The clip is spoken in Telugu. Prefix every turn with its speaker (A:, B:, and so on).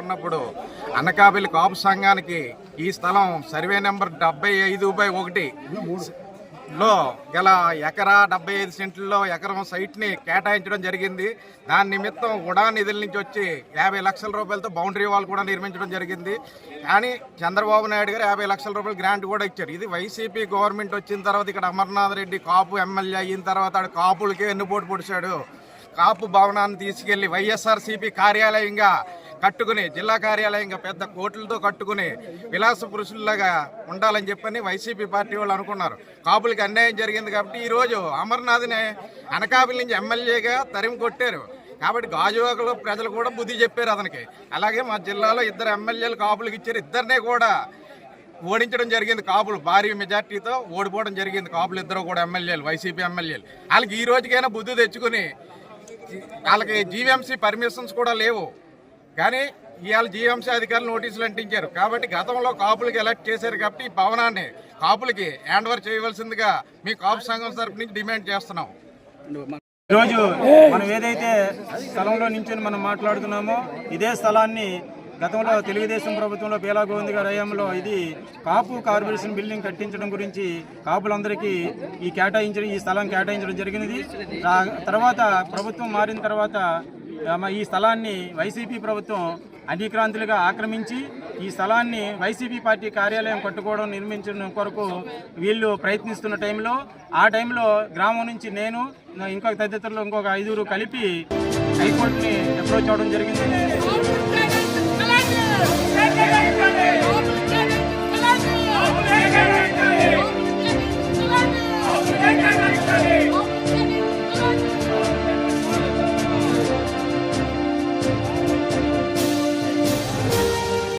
A: ఉన్నప్పుడు అనకాపల్లి కాపు సంఘానికి ఈ స్థలం సర్వే నెంబర్ డెబ్బై ఐదు బై ఒకటి. లో గల ఎకరా డెబ్బై ఐదు సెంట్లలో ఎకరం సైట్ని కేటాయించడం జరిగింది. దాని నిమిత్తం ఉడా నిధుల నుంచి వచ్చి యాభై లక్షల రూపాయలతో బౌండరీ వాల్ కూడా నిర్మించడం జరిగింది. కానీ చంద్రబాబు నాయుడు గారు యాభై లక్షల రూపాయలు గ్రాంట్ కూడా ఇచ్చారు. ఇది వైసీపీ గవర్నమెంట్ వచ్చిన తర్వాత ఇక్కడ అమర్నాథ్ రెడ్డి కాపు ఎమ్మెల్యే అయిన తర్వాత ఆడు కాపులకే ఎన్నుపోటు పొడిచాడు. కాపు భవనాన్ని తీసుకెళ్ళి వైఎస్ఆర్సీపీ కార్యాలయంగా కట్టుకుని జిల్లా కార్యాలయంగా పెద్ద కోట్లతో కట్టుకుని విలాస పురుషుల్లాగా ఉండాలని చెప్పని వైసీపీ పార్టీ వాళ్ళు అనుకున్నారు. కాపులకి అన్యాయం జరిగింది కాబట్టి ఈరోజు అమర్నాథ్ని అనకాపల్లి నుంచి ఎమ్మెల్యేగా తరిమి కొట్టారు. కాబట్టి గాజువాకలో ప్రజలు కూడా బుద్ధి చెప్పారు అతనికి. అలాగే మా జిల్లాలో ఇద్దరు ఎమ్మెల్యేలు కాపులకు ఇచ్చారు. ఇద్దరినే కూడా ఓడించడం జరిగింది కాపులు భారీ మెజార్టీతో ఓడిపోవడం జరిగింది కాపులు ఇద్దరు కూడా ఎమ్మెల్యేలు వైసీపీ ఎమ్మెల్యేలు. వాళ్ళకి ఈ రోజుకైనా బుద్ధి తెచ్చుకుని వాళ్ళకి జీవీఎంసీ పర్మిషన్స్ కూడా లేవు. కానీ ఇవాళ జీవంశ అధికారులు నోటీసులు అంటించారు. కాబట్టి గతంలో కాపులకి ఎలక్ట్ చేశారు కాబట్టి ఈ భవనాన్ని కాపులకి హ్యాండ్ ఓవర్ చేయవలసిందిగా మీ కాపు సంఘం తరపు నుంచి డిమాండ్ చేస్తున్నాం.
B: ఈరోజు మనం ఏదైతే స్థలంలో నుంచి మనం మాట్లాడుతున్నామో ఇదే స్థలాన్ని గతంలో తెలుగుదేశం ప్రభుత్వంలో బేలా గోవింద్ గారి హయాంలో ఇది కాపు కార్పొరేషన్ బిల్డింగ్ కట్టించడం గురించి కాపులందరికీ ఈ కేటాయించడం ఈ స్థలం కేటాయించడం జరిగినది. తర్వాత ప్రభుత్వం మారిన తర్వాత ఈ స్థలాన్ని వైసీపీ ప్రభుత్వం అన్నిక్రాంతులుగా ఆక్రమించి ఈ స్థలాన్ని వైసీపీ పార్టీ కార్యాలయం కట్టుకోవడం నిర్మించడం కొరకు వీళ్ళు ప్రయత్నిస్తున్న టైంలో ఆ టైంలో గ్రామం నుంచి నేను ఇంకొక తదితరులు ఇంకొక ఐదుగురు కలిపి హైకోర్టుని అప్రోచ్ అవడం జరిగింది.